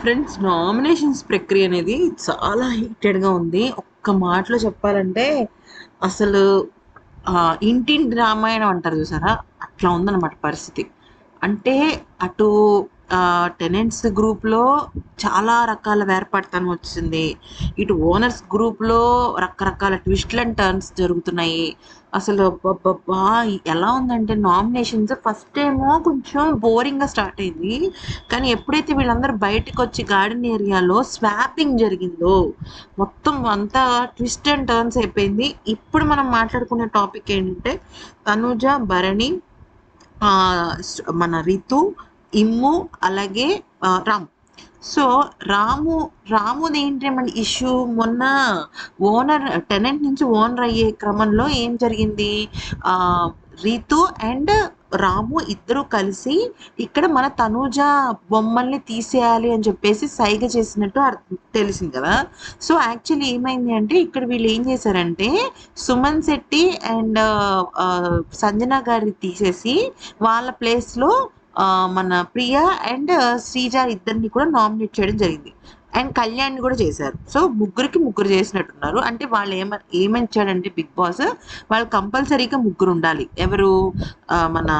Friends nominations ప్రక్రియ అనేది చాలా హీటెడ్గా ఉంది. ఒక్క మాటలో చెప్పాలంటే అసలు ఇంటింటి రామాయణం అంటారు చూసారా? అట్లా ఉందన్నమాట పరిస్థితి. అంటే అటు టెనెంట్స్ గ్రూప్లో చాలా రకాల వేర్పడతనం వచ్చింది. ఇటు ఓనర్స్ గ్రూప్లో రకరకాల ట్విస్ట్లు అండ్ టర్న్స్ జరుగుతున్నాయి. అసలు అబ్బబ్బా ఎలా ఉందంటే నామినేషన్స్ ఫస్ట్ ఏమో కొంచెం బోరింగ్గా స్టార్ట్ అయింది. కానీ ఎప్పుడైతే వీళ్ళందరూ బయటకు వచ్చి గార్డెన్ ఏరియాలో స్వాపింగ్ జరిగిందో మొత్తం అంతా ట్విస్ట్ అండ్ టర్న్స్ అయిపోయింది. ఇప్పుడు మనం మాట్లాడుకునే టాపిక్ ఏంటంటే తనుజ భరణి మన రితు ఇమ్ము అలాగే రామ్. సో రాము రాముది ఏంటి ఇష్యూ మొన్న ఓనర్ టెనెంట్ నుంచి ఓనర్ అయ్యే క్రమంలో ఏం జరిగింది? రీతు అండ్ రాము ఇద్దరు కలిసి ఇక్కడ మన తనూజ బొమ్మల్ని తీసేయాలి అని చెప్పేసి సైగ చేసినట్టు తెలిసింది కదా? సో యాక్చువల్లీ ఏమైంది అంటే ఇక్కడ వీళ్ళు ఏం చేశారంటే సుమన్ శెట్టి అండ్ సంజన గారిని తీసేసి వాళ్ళ ప్లేస్లో మన ప్రియా అండ్ శ్రీజ ఇద్దరిని కూడా నామినేట్ చేయడం జరిగింది. అండ్ కళ్యాణ్ కూడా చేశారు. సో ముగ్గురికి ముగ్గురు చేసినట్టున్నారు. అంటే వాళ్ళు ఏమ ఏమిచ్చాడంటే బిగ్ బాస్ వాళ్ళు కంపల్సరీగా ముగ్గురు ఉండాలి. ఎవరు మన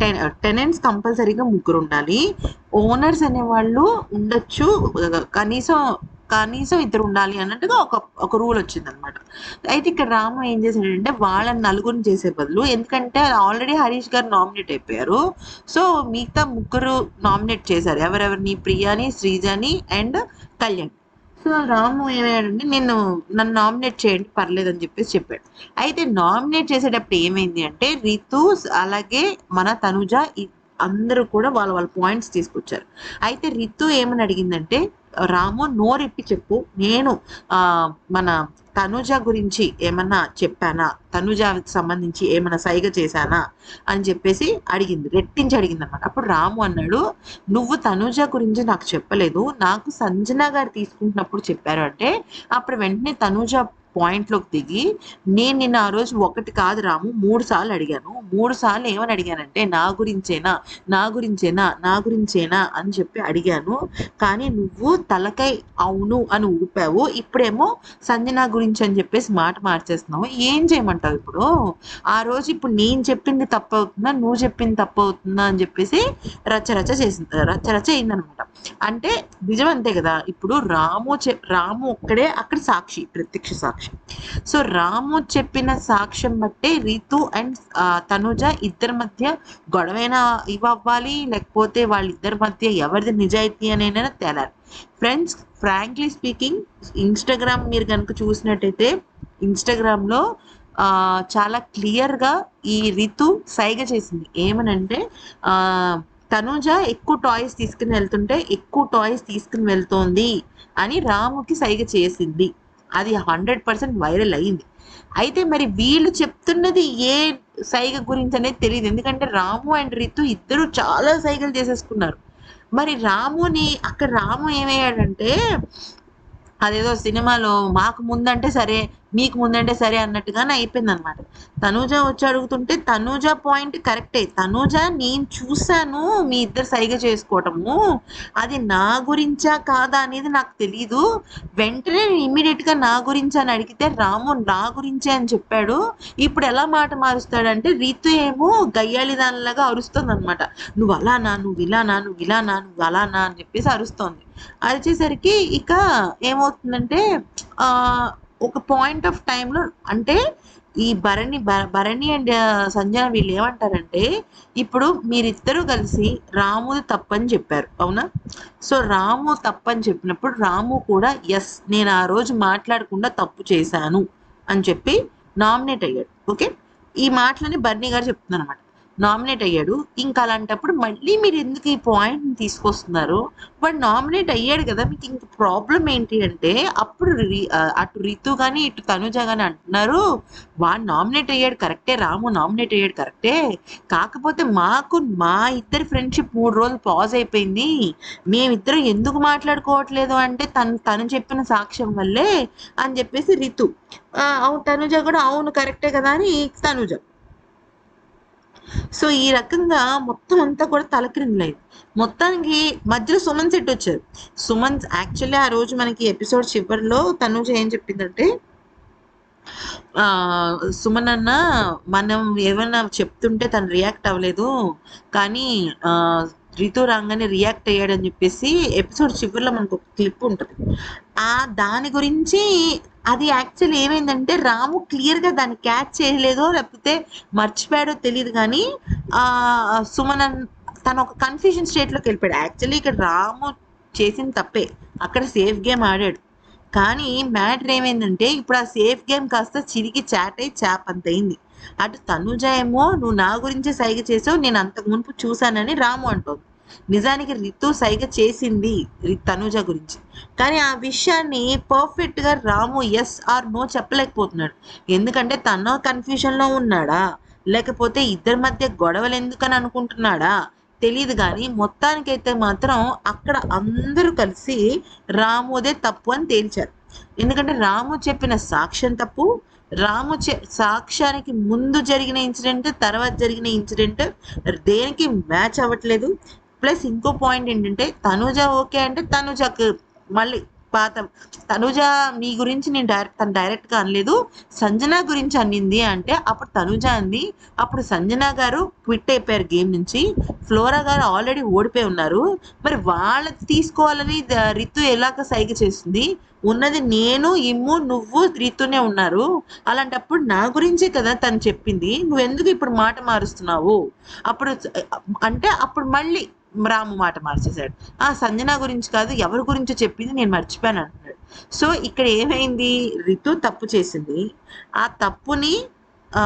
టెన్ టెనెంట్స్ కంపల్సరీగా ముగ్గురు ఉండాలి. ఓనర్స్ అనేవాళ్ళు ఉండొచ్చు. కనీసం కనీసం ఇద్దరు ఉండాలి అన్నట్టుగా ఒక ఒక రూల్ వచ్చింది అనమాట అయితే ఇక్కడ రాము ఏం చేశాడంటే వాళ్ళని నలుగురిని చేసే బదులు ఎందుకంటే ఆల్రెడీ హరీష్ గారు నామినేట్ అయిపోయారు. సో మిగతా ముగ్గురు నామినేట్ చేశారు. ఎవరెవరిని? ప్రియాని శ్రీజని అండ్ కళ్యాణ్. సో రాము ఏమయ్యాడంటే నేను నన్ను నామినేట్ చేయండి పర్లేదు అని చెప్పేసి చెప్పాడు. అయితే నామినేట్ చేసేటప్పుడు ఏమైంది అంటే రితు అలాగే మన తనుజ అందరూ కూడా వాళ్ళ వాళ్ళ పాయింట్స్ తీసుకొచ్చారు. అయితే రితు ఏమని అడిగిందంటే రాము నోరెప్పి చెప్పు. నేను ఆ మన తనుజ గురించి ఏమన్నా చెప్పానా? తనుజకి సంబంధించి ఏమైనా సైగ చేశానా? అని చెప్పేసి అడిగింది. రెట్టించి అడిగింది అనమాట అప్పుడు రాము అన్నాడు నువ్వు తనుజ గురించి నాకు చెప్పలేదు. నాకు సంజన గారు తీసుకుంటున్నప్పుడు చెప్పారు. అంటే అప్పుడు వెంటనే తనుజ పాయింట్లోకి దిగి నేను నిన్న ఆ రోజు ఒకటి కాదు రాము మూడు సార్లు అడిగాను. మూడు సార్లు ఏమని అడిగానంటే నా గురించేనా నా గురించేనా నా గురించేనా అని చెప్పి అడిగాను. కానీ నువ్వు తలకై అవును అని ఊపావు. ఇప్పుడేమో సంజన గురించి అని చెప్పేసి మాట మార్చేస్తున్నావు. ఏం చేయమంటావు ఇప్పుడు? ఆ రోజు ఇప్పుడు నేను చెప్పింది తప్పు అవుతుందా నువ్వు చెప్పింది తప్పు అవుతుందా అని చెప్పేసి రచ్చరచ్చ చేసింది రచ్చరచ్చ అయిందనమాట. అంటే నిజం అంతే కదా. ఇప్పుడు రాము చె రాము ఒక్కడే అక్కడ సాక్షి ప్రత్యక్ష సాక్షి. సో రాము చెప్పిన సాక్ష్యం బట్టే రీతు అండ్ తనుజ ఇద్దరి మధ్య గొడవైన ఇవ్వాలి లేకపోతే వాళ్ళిద్దరి మధ్య ఎవరిది నిజాయితీ అనేనా తేలాలి. ఫ్రెండ్స్ ఫ్రాంక్లీ స్పీకింగ్ ఇన్స్టాగ్రామ్ మీరు కనుక చూసినట్టయితే ఇన్స్టాగ్రామ్లో చాలా క్లియర్గా ఈ రితు సైగ చేసింది. ఏమనంటే తనుజ ఎక్కువ టాయ్స్ తీసుకుని వెళ్తుంటే ఎక్కువ టాయ్స్ తీసుకుని వెళ్తోంది అని రాముకి సైగ చేసింది. అది హండ్రెడ్ పర్సెంట్ వైరల్ అయింది. అయితే మరి వీళ్ళు చెప్తున్నది ఏ సైగ గురించి అనేది తెలియదు ఎందుకంటే రాము అండ్ రితు ఇద్దరు చాలా సైగలు చేసేసుకున్నారు. మరి రాముని అక్కడ రాము ఏమయ్యాడంటే అదేదో సినిమాలో మాకు ముందంటే సరే మీకు ముందంటే సరే అన్నట్టుగానే అయిపోయింది అనమాట తనూజ వచ్చి అడుగుతుంటే తనూజ పాయింట్ కరెక్టే. తనూజ నేను చూశాను మీ ఇద్దరు సరిగా చేసుకోవటము. అది నా గురించా కాదా అనేది నాకు తెలియదు వెంటనే ఇమ్మీడియట్గా నా గురించి అని అడిగితే రాము నా గురించే అని చెప్పాడు. ఇప్పుడు ఎలా మాట మారుస్తాడంటే రీతు ఏమో గయ్యాలి దానిలాగా అరుస్తుంది అనమాట నువ్వు అలానా నువ్వు ఇలానా నువ్వు ఇలానా నువ్వు అలానా అని చెప్పేసి అరుస్తోంది. అరిచేసరికి ఇక ఏమవుతుందంటే ఆ ఒక పాయింట్ ఆఫ్ టైంలో అంటే ఈ భరణి భ- భరణి అండ్ సంజన వీళ్ళు ఏమంటారంటే ఇప్పుడు మీరిద్దరూ కలిసి రాముది తప్పని చెప్పారు అవునా? సో రాము తప్పని చెప్పినప్పుడు రాము కూడా ఎస్ నేను ఆ రోజు మాట్లాడకుండా తప్పు చేశాను అని చెప్పి నామినేట్ అయ్యాడు ఓకే? ఈ మాటలని బర్నీ గారు చెప్తున్నారు అనమాట నామినేట్ అయ్యాడు. ఇంకా అలాంటప్పుడు మళ్ళీ మీరు ఎందుకు ఈ పాయింట్ని తీసుకొస్తున్నారు? వాడు నామినేట్ అయ్యాడు కదా మీకు ఇంక ప్రాబ్లం ఏంటి అంటే అప్పుడు రి- అటు రితు కానీ ఇటు తనుజ కానీ అంటున్నారు వాడు నామినేట్ అయ్యాడు కరెక్టే రాము నామినేట్ అయ్యాడు కరెక్టే. కాకపోతే మాకు మా ఇద్దరి ఫ్రెండ్షిప్ మూడు రోజులు పాజ్ అయిపోయింది. మేమిద్దరం ఎందుకు మాట్లాడుకోవట్లేదు అంటే తను తను చెప్పిన సాక్ష్యం వల్లే అని చెప్పేసి రితు. అవును తనుజ కూడా అవును కరెక్టే కదా అని తనుజ. సో ఈ రకంగా మొత్తం అంతా కూడా తలక్రిందులైంది. మొత్తానికి మధ్యలో సుమన్ సెట్ వచ్చారు. సుమన్ యాక్చువల్లీ ఆ రోజు మనకి ఎపిసోడ్ చివరిలో తను ఏం చెప్పిందంటే ఆ సుమన్ అన్న మనం ఏమైనా చెప్తుంటే తను రియాక్ట్ అవ్వలేదు. కానీ ఆ రితు రాగానే రియాక్ట్ అయ్యాడని చెప్పేసి ఎపిసోడ్ చివరిలో మనకు ఒక క్లిప్ ఉంటుంది. ఆ దాని గురించి అది యాక్చువల్ ఏమైందంటే రాము క్లియర్గా దాన్ని క్యాచ్ చేయలేదో లేకపోతే మర్చిపోయాడో తెలియదు కానీ సుమన్ తను ఒక కన్ఫ్యూజన్ స్టేట్లోకి వెళ్ళిపోయాడు. యాక్చువల్లీ ఇక్కడ రాము చేసిన తప్పే. అక్కడ సేఫ్ గేమ్ ఆడాడు. కానీ మ్యాటర్ ఏమైందంటే ఇప్పుడు ఆ సేఫ్ గేమ్ కాస్త చిరిగి చాట్ అయి చాప్ అంత అయింది. అటు తనుజ ఏమో నువ్వు నా గురించే సైగ చేసావు నేను అంతకు మునుపు చూశానని రాము అంటోంది. నిజానికి రితు సైగ చేసింది తనుజ గురించి. కానీ ఆ విషయాన్ని పర్ఫెక్ట్గా రాము ఎస్ ఆర్ నో చెప్పలేకపోతున్నాడు. ఎందుకంటే తన కన్ఫ్యూజన్లో ఉన్నాడా? లేకపోతే ఇద్దరి మధ్య గొడవలు ఎందుకని అనుకుంటున్నాడా? తెలియదు కానీ మొత్తానికైతే మాత్రం అక్కడ అందరూ కలిసి రాముదే తప్పు అని తేల్చారు. ఎందుకంటే రాము చెప్పిన సాక్ష్యం తప్పు రాము సాక్ష్యానికి ముందు జరిగిన ఇన్సిడెంట్ తర్వాత జరిగిన ఇన్సిడెంట్ దేనికి మ్యాచ్ అవ్వట్లేదు. ప్లస్ ఇంకో పాయింట్ ఏంటంటే తనుజ ఓకే అంటే తనుజకు మళ్ళీ పాత. తనుజ మీ గురించి నేను డైరెక్ట్ తను డైరెక్ట్గా అనలేదు. సంజన గురించి అన్నింది అంటే అప్పుడు తనుజ అంది. అప్పుడు సంజన గారు క్విట్ అయిపోయారు గేమ్ నుంచి. ఫ్లోరా గారు ఆల్రెడీ ఓడిపోయి ఉన్నారు. మరి వాళ్ళకి తీసుకోవాలని రితు ఎలాగ సైగ చేస్తుంది? ఉన్నది నేను ఇమ్ము నువ్వు రితునే ఉన్నారు. అలాంటప్పుడు నా గురించే కదా తను చెప్పింది. నువ్వెందుకు ఇప్పుడు మాట మారుస్తున్నావు? అప్పుడు అంటే అప్పుడు మళ్ళీ రాము మాట మార్చేశాడు. ఆ సంజన గురించి కాదు ఎవరి గురించో చెప్పింది నేను మర్చిపోయాను అంటున్నాడు. సో ఇక్కడ ఏమైంది? రితు తప్పు చేసింది. ఆ తప్పుని ఆ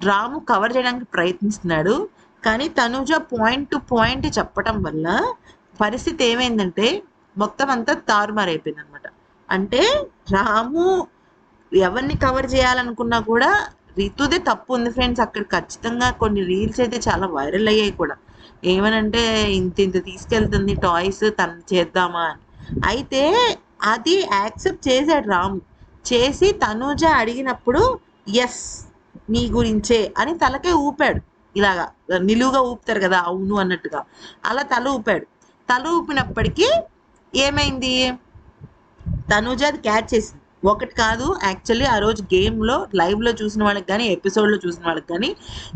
రాము కవర్ చేయడానికి ప్రయత్నిస్తున్నాడు. కానీ తనుజ పాయింట్ టు పాయింట్ చెప్పటం వల్ల పరిస్థితి ఏమైందంటే మొత్తం అంతా తారుమారైపోయింది అనమాట అంటే రాము ఎవరిని కవర్ చేయాలనుకున్నా కూడా రితుదే తప్పు ఉంది ఫ్రెండ్స్. అక్కడ ఖచ్చితంగా కొన్ని రీల్స్ అయితే చాలా వైరల్ అయ్యాయి కూడా. ఏమనంటే ఇంత ఇంత తీసుకెళ్తుంది టాయ్స్ తను చేద్దామా అని. అయితే అది యాక్సెప్ట్ చేశాడు రాము. చేసి తనూజ అడిగినప్పుడు ఎస్ నీ గురించే అని తలకే ఊపాడు. ఇలాగా నిలువుగా ఊపుతారు కదా అవును అన్నట్టుగా. అలా తల ఊపాడు. తల ఊపినప్పటికీ ఏమైంది? తనూజ అది క్యాచ్ చేసింది. ఒకటి కాదు యాక్చువల్లీ ఆ రోజు గేమ్లో లైవ్లో చూసిన వాళ్ళకి కానీ ఎపిసోడ్లో చూసిన వాళ్ళకి కానీ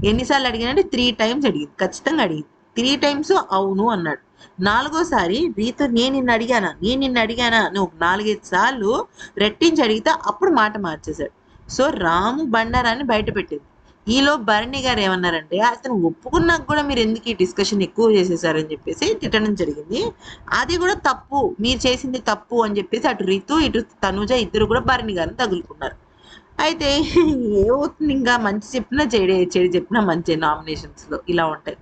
ఎన్నిసార్లు అడిగినంటే త్రీ టైమ్స్ అడిగింది. ఖచ్చితంగా అడిగింది. త్రీ టైమ్స్ అవును అన్నాడు. నాలుగోసారి రీతో నేను నిన్ను అడిగానా? నేను నిన్ను అడిగానా? అని ఒక నాలుగైదు సార్లు రెట్టించి అడిగితే అప్పుడు మాట మార్చేశాడు. సో రాము బండారాన్ని బయటపెట్టింది ఈలో భరణి గారు ఏమన్నారంటే అతను ఒప్పుకున్నాక కూడా మీరు ఎందుకు ఈ డిస్కషన్ ఎక్కువ చేసేసారని చెప్పేసి తిట్టడం జరిగింది. అది కూడా తప్పు. మీరు చేసింది తప్పు అని చెప్పేసి అటు రీతు ఇటు తనుజ ఇద్దరు కూడా భరణి గారిని తగులుకున్నారు. అయితే ఏమవుతుంది? ఇంకా మంచి చెప్పినా చెడే చెడు చెప్పినా మంచి నామినేషన్స్లో ఇలా ఉంటాయి.